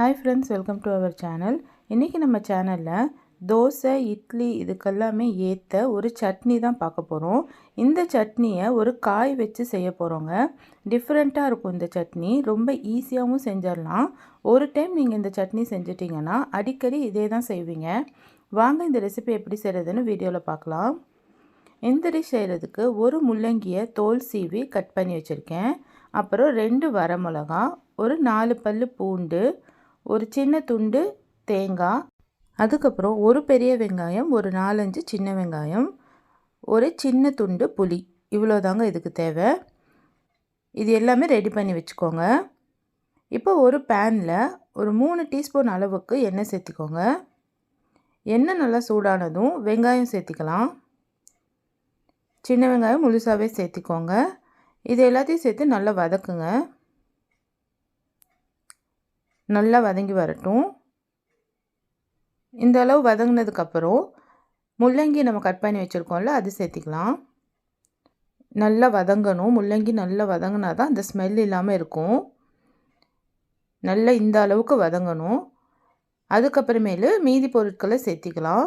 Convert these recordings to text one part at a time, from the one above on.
Hi friends welcome to our channel இன்றைக்கி நம்ம சேனலில் தோசை இட்லி இதுக்கெல்லாமே ஏற்ற ஒரு சட்னி தான் பார்க்க போகிறோம் இந்த சட்னியை ஒரு காய் வச்சு செய்ய போகிறோங்க டிஃப்ரெண்ட்டாக இருக்கும் இந்த சட்னி. ரொம்ப ஈஸியாகவும் செஞ்சிடலாம். ஒரு டைம் நீங்கள் இந்த சட்னி செஞ்சிட்டிங்கன்னா அடிக்கடி இதே தான் செய்வீங்க. வாங்க இந்த ரெசிபி எப்படி செய்கிறதுன்னு வீடியோவில் பார்க்கலாம். இந்த டிஷ் செய்கிறதுக்கு ஒரு முள்ளங்கியை தோல் சீவி கட் பண்ணி வச்சுருக்கேன். அப்புறம் ரெண்டு வரமிளகா ஒரு நாலு பல் பூண்டு ஒரு சின்ன துண்டு தேங்காய் அதுக்கப்புறம் ஒரு பெரிய வெங்காயம் ஒரு நாலஞ்சு சின்ன வெங்காயம் ஒரு சின்ன துண்டு புளி. இவ்வளோ தாங்க இதுக்கு தேவை. இது எல்லாமே ரெடி பண்ணி வச்சுக்கோங்க. இப்போ ஒரு பேனில் ஒரு மூணு டீஸ்பூன் அளவுக்கு எண்ணெய் சேர்த்திக்கோங்க. எண்ணெய் நல்லா சூடானதும் வெங்காயம் சேர்த்திக்கலாம். சின்ன வெங்காயம் முழுசாகவே சேர்த்திக்கோங்க. இது எல்லாத்தையும் சேர்த்து நல்லா வதக்குங்க. நல்லா வதங்கி வரட்டும். இந்த அளவு வதங்கினதுக்கப்புறம் முள்ளங்கி நம்ம கட் பண்ணி வச்சுருக்கோம்ல அது சேர்த்திக்கலாம். நல்லா வதங்கணும். முள்ளங்கி நல்லா வதங்கினா தான் அந்த ஸ்மெல் இல்லாமல் இருக்கும். நல்லா இந்த அளவுக்கு வதங்கணும். அதுக்கப்புறமேலு மீதி பொருட்களை சேர்த்திக்கலாம்.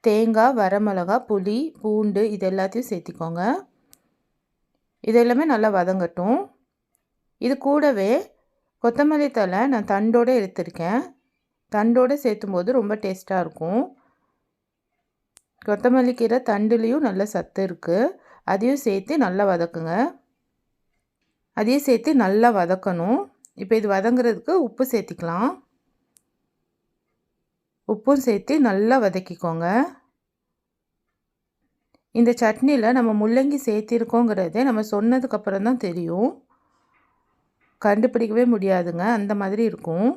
தேங்காய் வரமிளகா புளி பூண்டு இது எல்லாத்தையும் சேர்த்திக்கோங்க. இதெல்லாமே நல்லா வதங்கட்டும். இது கூடவே கொத்தமல்லி தலை நான் தண்டோடு எடுத்திருக்கேன். தண்டோடு சேர்த்தும் போது ரொம்ப டேஸ்ட்டாக இருக்கும். கொத்தமல்லி கீரை தண்டுலேயும் நல்ல சத்து இருக்குது அதையும் சேர்த்து நல்லா வதக்குங்க. அதையும் சேர்த்து நல்லா வதக்கணும். இப்போ இது வதங்குறதுக்கு உப்பு சேர்த்திக்கலாம். உப்பும் சேர்த்து நல்லா வதக்கிக்கோங்க. இந்த சட்னியில் நம்ம முள்ளங்கி சேர்த்திருக்கோங்கிறதே நம்ம சொன்னதுக்கப்புறம் தான் தெரியும். கண்டுபிடிக்கவே முடியாதுங்க. அந்த மாதிரி இருக்கும்.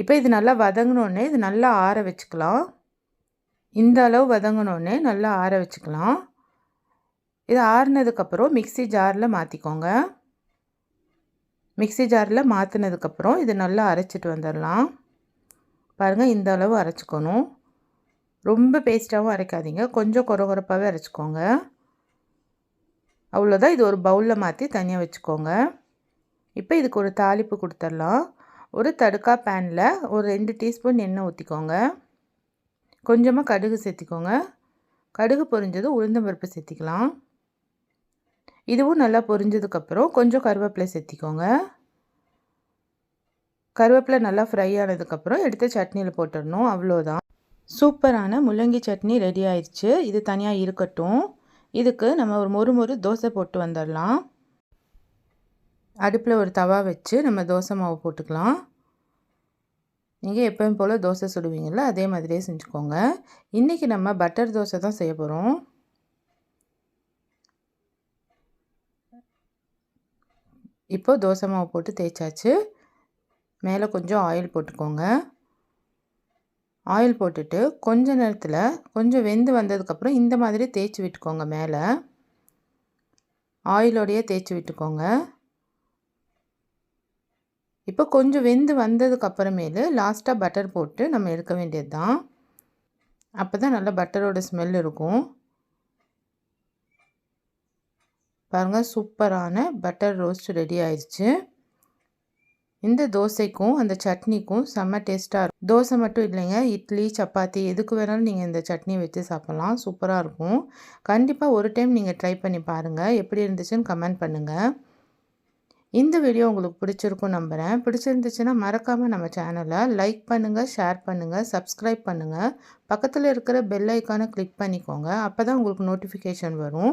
இப்போ இது நல்லா வதங்கினோடனே இது நல்லா ஆற வச்சுக்கலாம். இந்த அளவு வதங்கினோடனே நல்லா ஆற வச்சுக்கலாம். இது ஆறுனதுக்கப்புறம் மிக்சி ஜாரில் மாற்றிக்கோங்க மிக்சி ஜாரில் மாற்றினதுக்கப்புறம் இது நல்லா அரைச்சிட்டு வந்துடலாம். பாருங்கள் இந்த அளவு அரைச்சிக்கணும். ரொம்ப பேஸ்ட்டாகவும் அரைக்காதீங்க. கொஞ்சம் குறை குறைப்பாகவே அரைச்சிக்கோங்க. அவ்வளோதான் இது ஒரு பவுலில் மாற்றி தனியாக வச்சுக்கோங்க. இப்போ இதுக்கு ஒரு தாளிப்பு கொடுத்துடலாம். ஒரு தடுக்கா பேனில் ஒரு ரெண்டு டீஸ்பூன் எண்ணெய் ஊற்றிக்கோங்க கொஞ்சமாக கடுகு சேர்த்திக்கோங்க. கடுகு பொரிஞ்சதும் உளுந்தம்பருப்பு சேர்த்திக்கலாம். இதுவும் நல்லா பொரிஞ்சதுக்கப்புறம் கொஞ்சம் கருவேப்பிலை சேர்த்திக்கோங்க. கருவேப்பிலை நல்லா ஃப்ரை ஆனதுக்கப்புறம் எடுத்து சட்னியில் போட்டுடணும். அவ்வளோதான் சூப்பரான முள்ளங்கி சட்னி ரெடி ஆயிடுச்சு இது தனியாக இருக்கட்டும். இதுக்கு நம்ம ஒரு மொறு மொறு தோசை போட்டு வந்துடலாம். அடுப்பில் ஒரு தவா வச்சு நம்ம தோசை மாவு போட்டுக்கலாம். நீங்கள் எப்போயும் போல் தோசை சுடுவீங்கள அதே மாதிரியே செஞ்சுக்கோங்க. இன்றைக்கி நம்ம பட்டர் தோசை தான் செய்ய போகிறோம் இப்போது தோசை மாவு போட்டு தேய்ச்சாச்சு. மேலே கொஞ்சம் ஆயில் போட்டுக்கோங்க. ஆயில் போட்டுட்டு கொஞ்ச நேரத்தில் கொஞ்சம் வெந்து வந்ததுக்கப்புறம் இந்த மாதிரி தேய்ச்சி விட்டுக்கோங்க மேலே. ஆயிலோடையே தேய்ச்சி விட்டுக்கோங்க. இப்போ கொஞ்சம் வெந்து வந்ததுக்கப்புறமேலு லாஸ்ட்டாக பட்டர் போட்டு நம்ம எடுக்க வேண்டியது தான் அப்போ தான் நல்லா பட்டரோட ஸ்மெல் இருக்கும். பாருங்கள் சூப்பரான பட்டர் ரோஸ்ட் ரெடி ஆயிடுச்சு. இந்த தோசைக்கும் அந்த சட்னிக்கும் செம்ம டேஸ்ட்டாக இருக்கும். தோசை மட்டும் இல்லைங்க இட்லி சப்பாத்தி எதுக்கு வேணாலும் நீங்கள் இந்த சட்னி வச்சு சாப்பிட்லாம். சூப்பராக இருக்கும். கண்டிப்பாக ஒரு டைம் நீங்கள் ட்ரை பண்ணி பாருங்கள் எப்படி இருந்துச்சுன்னு கமெண்ட் பண்ணுங்கள் இந்த வீடியோ உங்களுக்கு பிடிச்சிருக்கும் நம்புகிறேன் பிடிச்சிருந்துச்சுன்னா மறக்காமல் நம்ம சேனலை லைக் பண்ணுங்கள் ஷேர் பண்ணுங்கள் சப்ஸ்கிரைப் பண்ணுங்கள் பக்கத்தில் இருக்கிற பெல் ஐக்கானை கிளிக் பண்ணிக்கோங்க. அப்போ தான் உங்களுக்கு நோட்டிஃபிகேஷன் வரும்.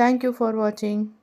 தேங்க்யூ ஃபார் வாட்சிங்